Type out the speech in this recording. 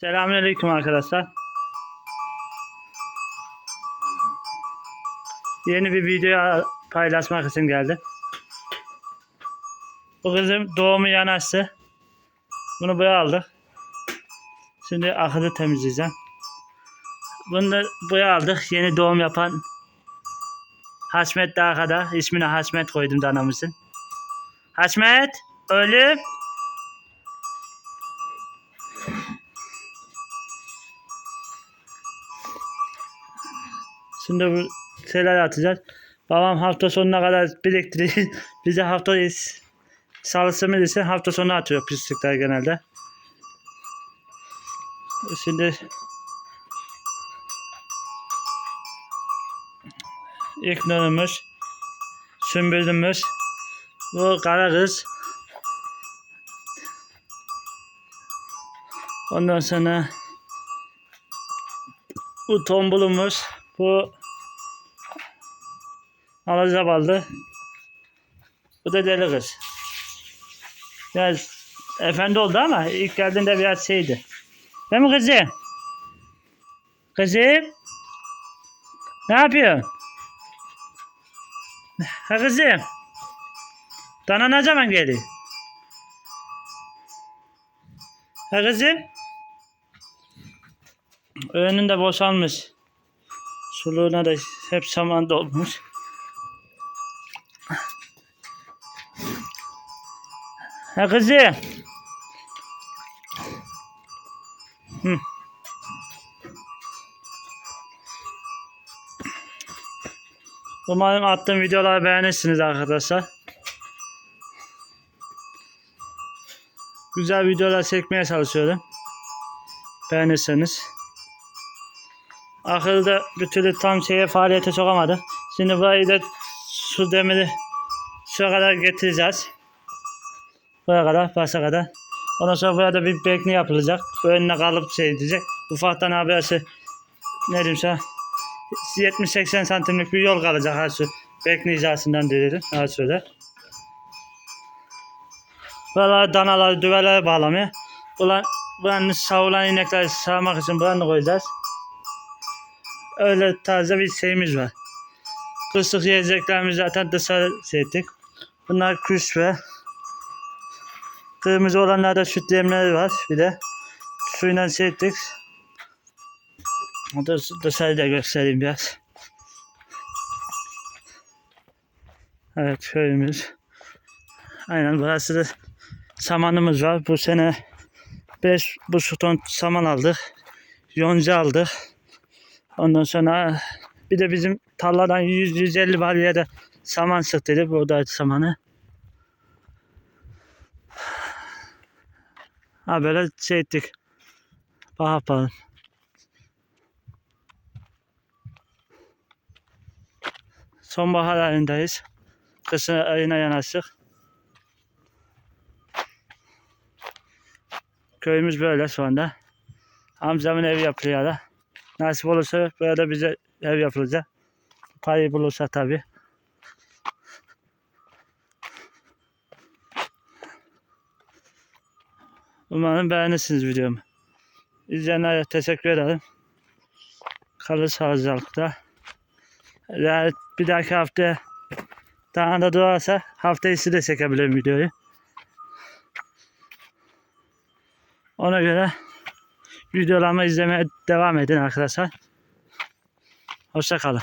Selamünaleyküm arkadaşlar. Yeni bir video paylaşmak için geldim. Bu kızım doğumu yanaştı. Bunu buraya aldık. Şimdi akıdı temizleyeceğim. Bunu da buraya aldık. Yeni doğum yapan Haşmet daha kadar. İsmini Haşmet koydum danamızın. Haşmet! Oğlum! Şimdi bu şeyler atacağız. Babam hafta sonuna kadar biriktirip bize hafta salısı mı ise hafta sonu atıyor pislikler genelde. Şimdi ilk nörümüz sümbüldümüz bu kara kız ondan sonra bu tombulumuz bu alacabaldı bu da deli kız. Biraz efendi oldu ama ilk geldiğinde biraz şeydi. Değil mi kızım? Kızım? Ne yapıyorsun? Ha kızım? Dana ne zaman geliyor? Ha kızım? Önünde boşalmış. Suluğuna da hep saman dolmuş. Ha kızım? Hı. Umarım attığım videoları beğenirsiniz arkadaşlar. Güzel videolar çekmeye çalışıyorum. Beğenirseniz. Akılda bir türlü tam şeye faaliyete sokamadım. Şimdi burayı da su demiri şuraya kadar getireceğiz. Buraya kadar, başa kadar. Ondan sonra burada bir bekni yapılacak. Önüne kalıp şey edecek. Ufaktan haberse ne diyeyim sana 70-80 santimlik bir yol kalacak her şu bekni hizasından dedim. Her şöyle. Buralar danaları düvelere bağlamaya. Ulan buranın savulan inekleri sağmak için buranı koyacağız. Öyle tarzda bir şeyimiz var. Kısık yiyeceklerimizi zaten dışarı şey ettik. Bunlar kuş ve kırmızı olanlarda süt yemleri var bir de. Suyla şey. O da dışarıda göstereyim biraz. Evet köyümüz. Aynen burası da samanımız var. Bu sene 5 buçuk ton saman aldık. Yonca aldık. Ondan sonra bir de bizim tarladan 100-150 balya da saman sıktıydı. Burada samanı. Ha böyle şey ettik. Bak yapalım. Sonbahar ayındayız. Kışın ayına yanaştık. Köyümüz böyle şu anda. Amcamın evi yapılıyor da. Nasip olursa burada bize ev yapılacak. Parayı bulursa tabi. Umarım beğenirsiniz videomu. İzleyenlere teşekkür ederim. Kalın sağlıcakla. Yani bir dahaki hafta daha da doğarsa hafta içi de çekebilirim videoyu. Ona göre videolarımı izlemeye devam edin arkadaşlar. Hoşça kalın.